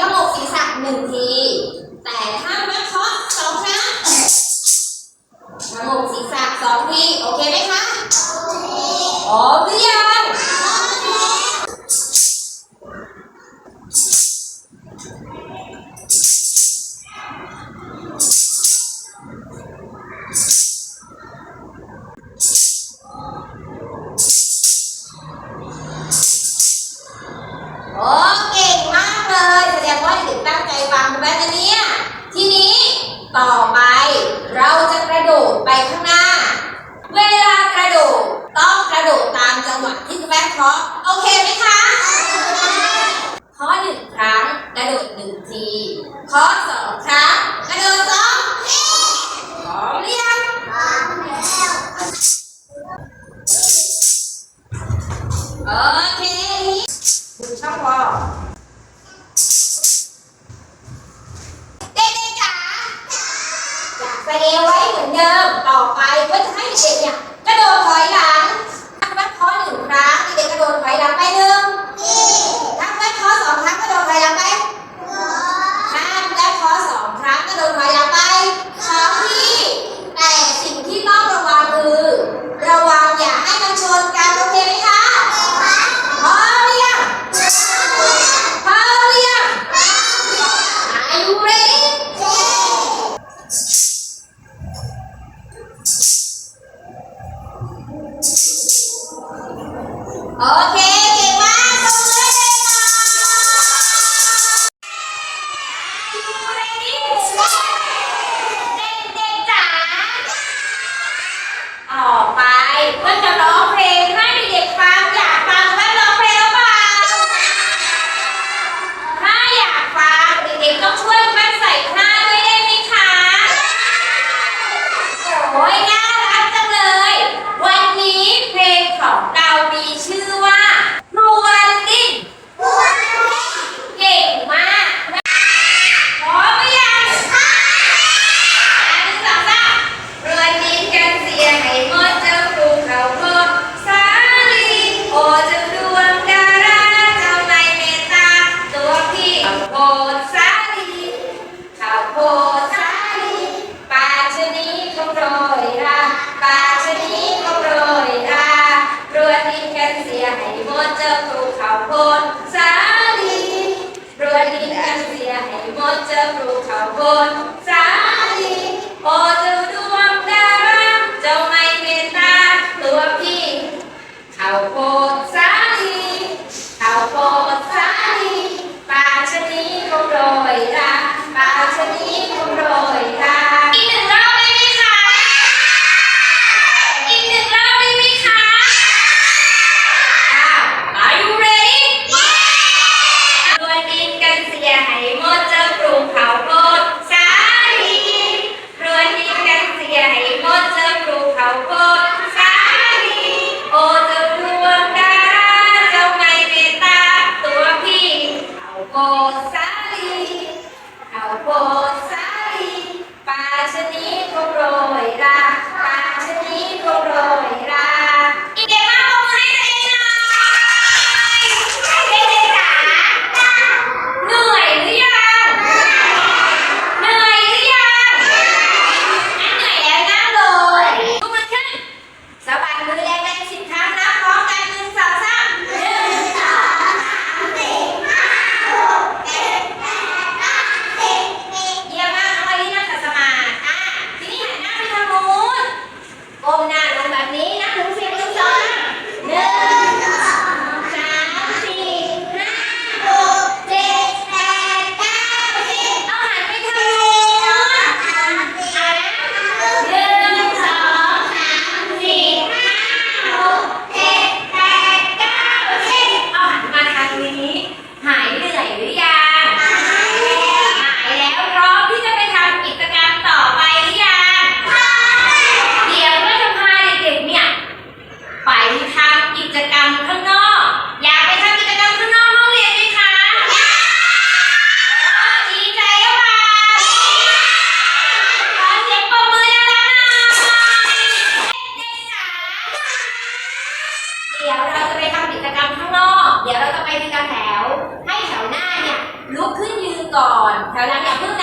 ทั้งหมดศีรษะหนึ่งที แต่ถ้ามนักเคาะสองครั้งทั้งหมดศีรษะสองที โอเคไหมคะ โอเค โอเค โดดไปข้างหน้า เวลากระโดดต้องกระโดดตามจังหวะที่คุณแม่เคาะโอเคไหมคะเคาะหนึ่งครั้งกระโดดหนึ่งทีเคาะสองครั้งกระโดดสอง เหมือนเดิมต่อไปก็จะให้เด็กเนี่ยกระโดดถอยหลัง ยน่ารักจังเลย วันนี้เพลงของเรามีชื่อว่า ถอย